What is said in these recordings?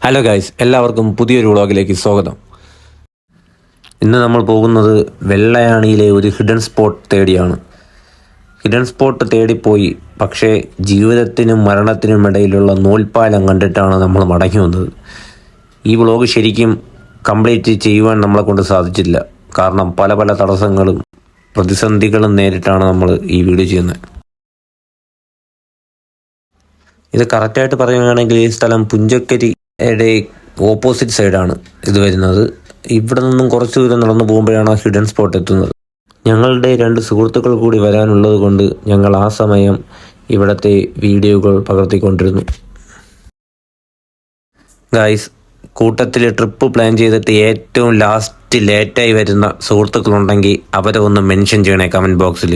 Hello guys എല്ലാവർക്കും പുതിയൊരു വ്ളോഗിലേക്ക് സ്വാഗതം. ഇന്ന് നമ്മൾ പോകുന്നത് വെള്ളയാണിയിലെ ഒരു ഹിഡൻ സ്പോട്ട് തേടിയാണ്. ഹിഡൻ സ്പോട്ട് തേടിപ്പോയി. പക്ഷേ ജീവിതത്തിനും മരണത്തിനും ഇടയിലുള്ള നൂൽപ്പാലം കണ്ടിട്ടാണ് നമ്മൾ മടങ്ങി വന്നത്. ഈ വ്ളോഗ് ശരിക്കും കംപ്ലീറ്റ് ചെയ്യുവാൻ നമ്മളെ കൊണ്ട് സാധിച്ചില്ല. കാരണം പല പല തടസ്സങ്ങളും പ്രതിസന്ധികളും നേരിട്ടാണ് നമ്മൾ ഈ വീഡിയോ ചെയ്യുന്നത്. ഇത് കറക്റ്റായിട്ട് പറയുകയാണെങ്കിൽ ഈ സ്ഥലം പുഞ്ചക്കരിയുടെ ഓപ്പോസിറ്റ് സൈഡാണ് ഇത് വരുന്നത്. ഇവിടെ നിന്നും കുറച്ച് ദൂരം നടന്നു പോകുമ്പോഴാണ് ഹിഡൻ സ്പോട്ട് എത്തുന്നത്. ഞങ്ങളുടെ രണ്ട് സുഹൃത്തുക്കൾ കൂടി വരാനുള്ളത് കൊണ്ട് ഞങ്ങൾ ആ സമയം ഇവിടത്തെ വീഡിയോകൾ പകർത്തിക്കൊണ്ടിരുന്നു. ഗായ്സ് കൂട്ടത്തിൽ ട്രിപ്പ് പ്ലാൻ ചെയ്തിട്ട് ഏറ്റവും ലാസ്റ്റ് ലേറ്റായി വരുന്ന സുഹൃത്തുക്കളുണ്ടെങ്കിൽ അവരെ ഒന്ന് മെൻഷൻ ചെയ്യണേ കമന്റ് ബോക്സിൽ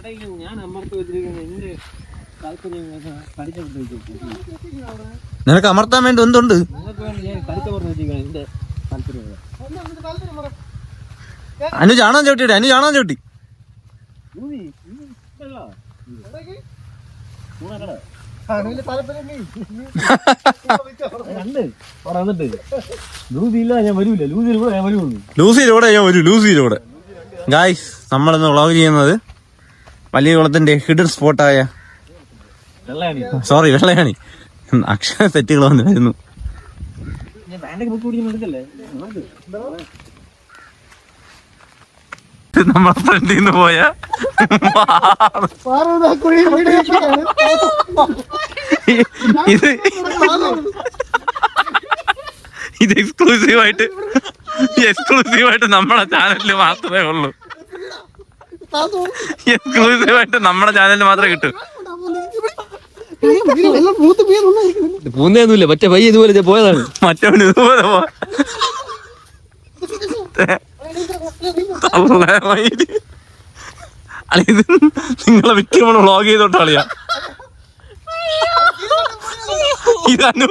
ഇതിനിടയിൽ ഞാൻ അമർത്തി വെച്ചിരിക്കുന്നത് എന്റെ താല്പര്യം നിനക്ക് അമർത്താൻ വേണ്ടി എന്തുണ്ട്? നിങ്ങൾക്ക് വേണ്ടി ഞാൻ കടിച്ചു പറഞ്ഞു വെച്ചിരിക്കണം എന്റെ താല്പര്യം. അനു ചാണാൻ ചവിട്ടിയുടെ അനു ചാണാൻ ചവിട്ടി. ലൂസിയിലൂടെ ഞാൻ വരൂ ലൂസിയിലൂടെ. ഗായ്സ് നമ്മളിന്ന് വ്ളോഗ് ചെയ്യുന്നത് വലിയ കുളത്തിന്റെ ഹിഡൻ സ്പോട്ടായ വെള്ളയാണ്. സോറി വെള്ളയാണി. അക്ഷര തെറ്റുകൾ പിടിക്കുന്ന എടുക്കല്ലേ? ഇത് നമ്മളെ ഫ്രണ്ടിൽ നിന്ന് പോയ ഇത് ഇത് എക്സ്ക്ലൂസീവായിട്ട് ആയിട്ട് നമ്മളെ നമ്മുടെ ചാനലിൽ മാത്രമേ ഉള്ളൂ. എക്സ്ക്ലൂസീവ് ആയിട്ട് നമ്മുടെ ചാനലിൽ മാത്രമേ കിട്ടൂ. പൂന്നൊന്നുമില്ല മറ്റേ പയ്യ ഇതുപോലെ പോയതാണ്. മറ്റവൻ ഇതുപോലെ. അളി ഇത് നിങ്ങളെ നമ്മൾ വ്ളോഗ് ചെയ്തോട്ട് കളിയാ. ഇതാണ്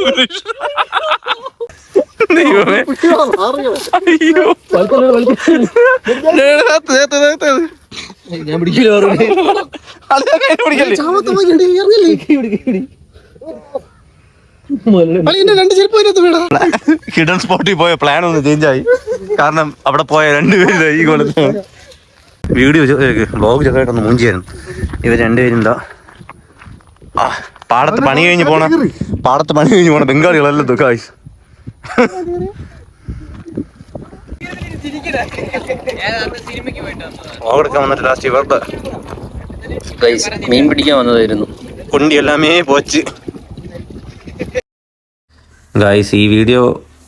ദൈവമേ. അയ്യോ. നേരത്തെ, നേരത്തെ, നേരത്തെ. ഞാൻ പിടിക്കില്ല? ഹിഡൻ സ്പോട്ടിൽ പോയ പ്ലാൻ ഒന്ന് ചേഞ്ച് ആയി. കാരണം അവിടെ പോയ രണ്ടുപേരും ഈ കൊല്ലത്ത്. വീഡിയോ ബ്ലോഗ് ചെറുതായിട്ടൊന്ന് മൂഞ്ചിയായിരുന്നു ഇവർ രണ്ടുപേരും എന്താ ആ, പാടത്ത് പണി കഴിഞ്ഞ് പോണ പാടത്ത് പണി കഴിഞ്ഞ് പോണ ബംഗാളികളെല്ലാം ദുഃഖായി. ഓടെടുക്കാൻ വന്നിട്ട് ലാസ്റ്റ് ഇവർക്ക് മീൻ പിടിക്കാൻ വന്നതായിരുന്നു. കുണ്ടി എല്ലാമേ പോച്ച്. ഗായ്സ് ഈ വീഡിയോ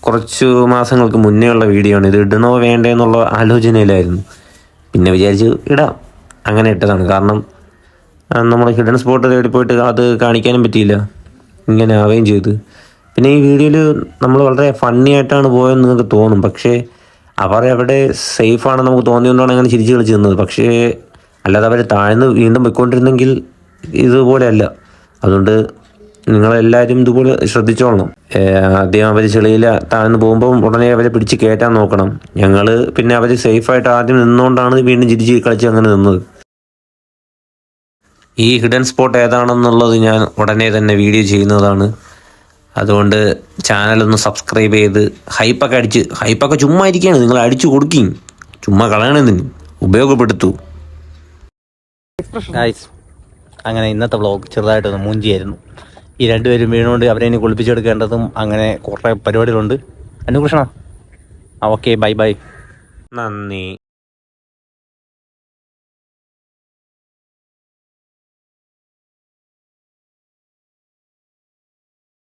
കുറച്ച് മാസങ്ങൾക്ക് മുന്നേ ഉള്ള വീഡിയോ ആണ്. ഇത് ഇടണോ വേണ്ടേ എന്നുള്ള ആലോചനയിലായിരുന്നു. പിന്നെ വിചാരിച്ചു ഇടാം. അങ്ങനെ ഇട്ടതാണ്. കാരണം നമ്മൾ ഹിഡൻ സ്പോട്ട് തേടി പോയിട്ട് അത് കാണിക്കാനും പറ്റിയില്ല. ഇങ്ങനെ ആവുകയും ചെയ്തു. പിന്നെ ഈ വീഡിയോയിൽ നമ്മൾ വളരെ ഫണ്ണി ആയിട്ടാണ് പോയെന്ന് നിങ്ങൾക്ക് തോന്നും. പക്ഷേ അവർ എവിടെ സേഫ് ആണെന്ന് നമുക്ക് തോന്നിയതുകൊണ്ടാണ് അങ്ങനെ ചിരിച്ച് കളിച്ച് നിന്നത്. പക്ഷേ അല്ലാതെ അവർ താഴ്ന്ന് വീണ്ടും പോയിക്കൊണ്ടിരുന്നെങ്കിൽ ഇതുപോലെയല്ല. അതുകൊണ്ട് നിങ്ങളെല്ലാവരും ഇതുപോലെ ശ്രദ്ധിച്ചോളണം. ആദ്യം അവർ ചെളിയിൽ താഴ്ന്നു പോകുമ്പോൾ ഉടനെ അവരെ പിടിച്ച് കയറ്റാൻ നോക്കണം. ഞങ്ങൾ പിന്നെ അവർ സേഫായിട്ട് ആദ്യം നിന്നുകൊണ്ടാണ് വീണ്ടും ചിരിച്ച് കളിച്ച് അങ്ങനെ നിന്നത്. ഈ ഹിഡൻ സ്പോട്ട് ഏതാണെന്നുള്ളത് ഞാൻ ഉടനെ തന്നെ വീഡിയോ ചെയ്യുന്നതാണ്. അതുകൊണ്ട് ചാനലൊന്ന് സബ്സ്ക്രൈബ് ചെയ്ത് ഹൈപ്പൊക്കെ അടിച്ച് ഹൈപ്പൊക്കെ ചുമ്മാ ഇരിക്കുകയാണ്. നിങ്ങൾ അടിച്ചു കൊടുക്കും ചുമ്മാ കളയണതിന് ഉപയോഗപ്പെടുത്തു. അങ്ങനെ ഇന്നത്തെ വ്ളോഗ് ചെറുതായിട്ടൊന്ന് മൂഞ്ചിയായിരുന്നു. ഈ രണ്ടുപേരും വീണുകൊണ്ട് അവരെ ഇനി കുളിപ്പിച്ചെടുക്കേണ്ടതും അങ്ങനെ കുറേ പരിപാടികളുണ്ട്. അനുകൃഷ്ണ ഓക്കെ ബൈ ബൈ നന്ദി.